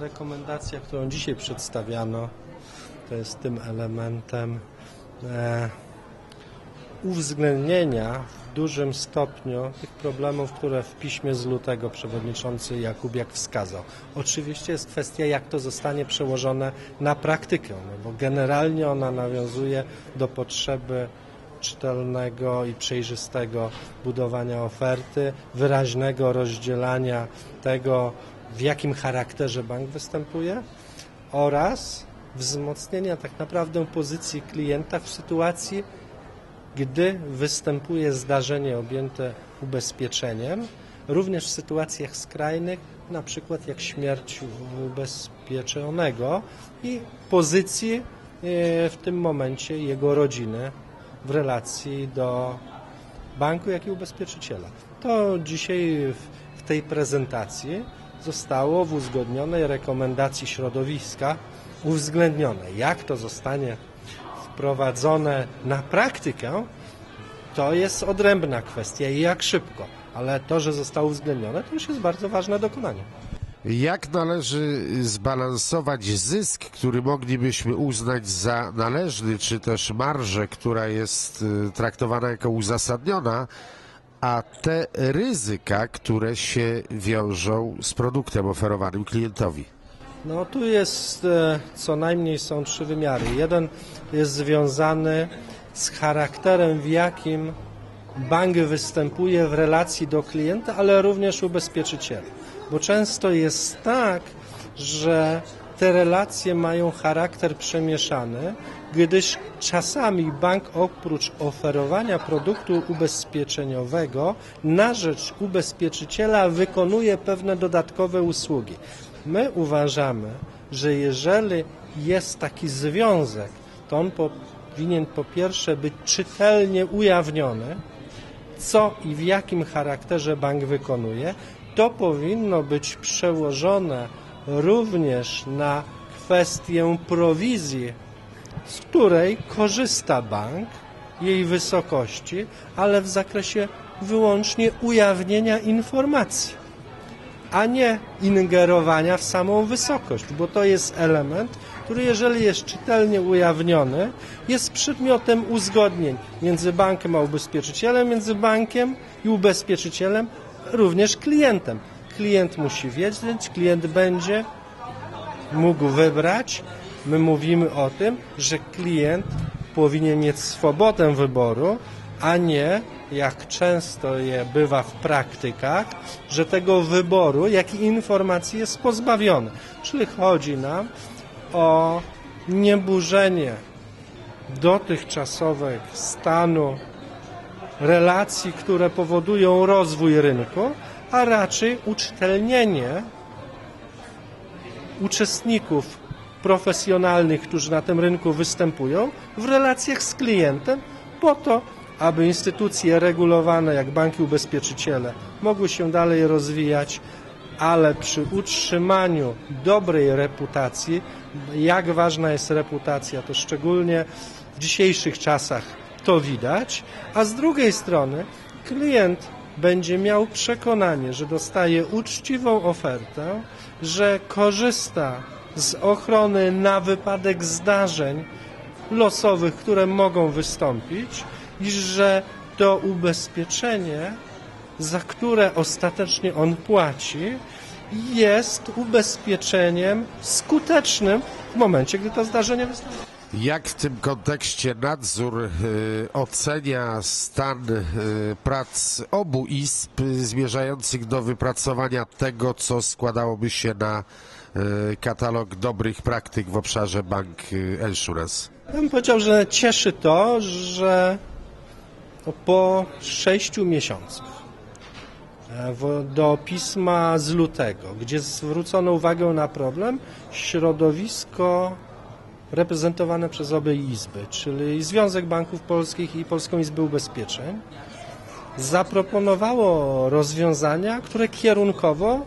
Rekomendacja, którą dzisiaj przedstawiano, to jest tym elementem e, uwzględnienia w dużym stopniu tych problemów, które w piśmie z lutego przewodniczący Jakubiak wskazał. Oczywiście jest kwestia, jak to zostanie przełożone na praktykę, no bo generalnie ona nawiązuje do potrzeby czytelnego i przejrzystego budowania oferty, wyraźnego rozdzielania tego, w jakim charakterze bank występuje oraz wzmocnienia tak naprawdę pozycji klienta w sytuacji, gdy występuje zdarzenie objęte ubezpieczeniem, również w sytuacjach skrajnych, na przykład jak śmierć ubezpieczonego i pozycji e, w tym momencie jego rodziny w relacji do banku, jak i ubezpieczyciela. To dzisiaj w tej prezentacji zostało w uzgodnionej rekomendacji środowiska uwzględnione. Jak to zostanie wprowadzone na praktykę, to jest odrębna kwestia i jak szybko, ale to, że zostało uwzględnione, to już jest bardzo ważne dokonanie. Jak należy zbalansować zysk, który moglibyśmy uznać za należny, czy też marżę, która jest y, traktowana jako uzasadniona, a te ryzyka, które się wiążą z produktem oferowanym klientowi? No tu jest e, co najmniej są trzy wymiary. Jeden jest związany z charakterem, w jakim bank występuje w relacji do klienta, ale również ubezpieczyciela. Bo często jest tak, że te relacje mają charakter przemieszany, gdyż czasami bank oprócz oferowania produktu ubezpieczeniowego na rzecz ubezpieczyciela wykonuje pewne dodatkowe usługi. My uważamy, że jeżeli jest taki związek, to on powinien po pierwsze być czytelnie ujawniony, co i w jakim charakterze bank wykonuje. To powinno być przełożone również na kwestię prowizji, z której korzysta bank, jej wysokości, ale w zakresie wyłącznie ujawnienia informacji a nie ingerowania w samą wysokość, bo to jest element, który jeżeli jest czytelnie ujawniony, jest przedmiotem uzgodnień między bankiem a ubezpieczycielem, między bankiem i ubezpieczycielem, również klientem. Klient musi wiedzieć, klient będzie mógł wybrać. My mówimy o tym, że klient powinien mieć swobodę wyboru, a nie jak często je bywa w praktykach, że tego wyboru, jak i informacji jest pozbawiony. Czyli chodzi nam o nieburzenie dotychczasowego stanu relacji, które powodują rozwój rynku, a raczej uczytelnienie uczestników profesjonalnych, którzy na tym rynku występują, w relacjach z klientem, po to, aby instytucje regulowane jak banki ubezpieczyciele mogły się dalej rozwijać, ale przy utrzymaniu dobrej reputacji, jak ważna jest reputacja, to szczególnie w dzisiejszych czasach to widać, a z drugiej strony klient będzie miał przekonanie, że dostaje uczciwą ofertę, że korzysta z ochrony na wypadek zdarzeń losowych, które mogą wystąpić, i że to ubezpieczenie, za które ostatecznie on płaci, jest ubezpieczeniem skutecznym w momencie, gdy to zdarzenie wystąpi. Jak w tym kontekście nadzór y, ocenia stan y, prac obu izb zmierzających do wypracowania tego, co składałoby się na y, katalog dobrych praktyk w obszarze bank Insurance? Ja bym powiedział, że cieszy to, że po sześciu miesiącach e, do pisma z lutego, gdzie zwrócono uwagę na problem, środowisko reprezentowane przez obie izby, czyli Związek Banków Polskich i Polską Izbę Ubezpieczeń, zaproponowało rozwiązania, które kierunkowo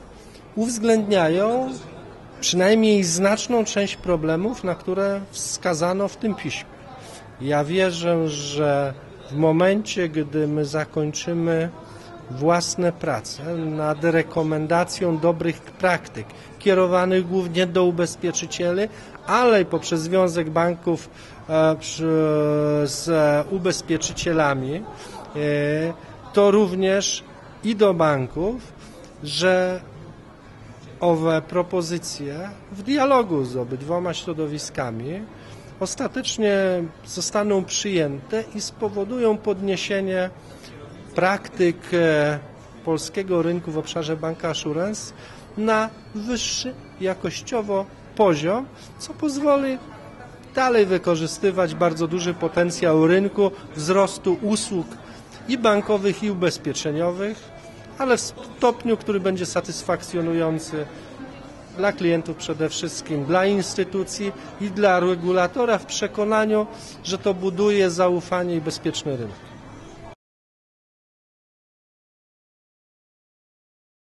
uwzględniają przynajmniej znaczną część problemów, na które wskazano w tym piśmie. Ja wierzę, że w momencie, gdy my zakończymy własne prace nad rekomendacją dobrych praktyk, kierowanych głównie do ubezpieczycieli, ale poprzez Związek Banków e, z ubezpieczycielami, e, to również i do banków, że owe propozycje w dialogu z obydwoma środowiskami ostatecznie zostaną przyjęte i spowodują podniesienie praktyk e, polskiego rynku w obszarze banka assurance na wyższy jakościowo poziom, co pozwoli dalej wykorzystywać bardzo duży potencjał rynku wzrostu usług i bankowych, i ubezpieczeniowych, ale w stopniu, który będzie satysfakcjonujący dla klientów przede wszystkim, dla instytucji i dla regulatora w przekonaniu, że to buduje zaufanie i bezpieczny rynek.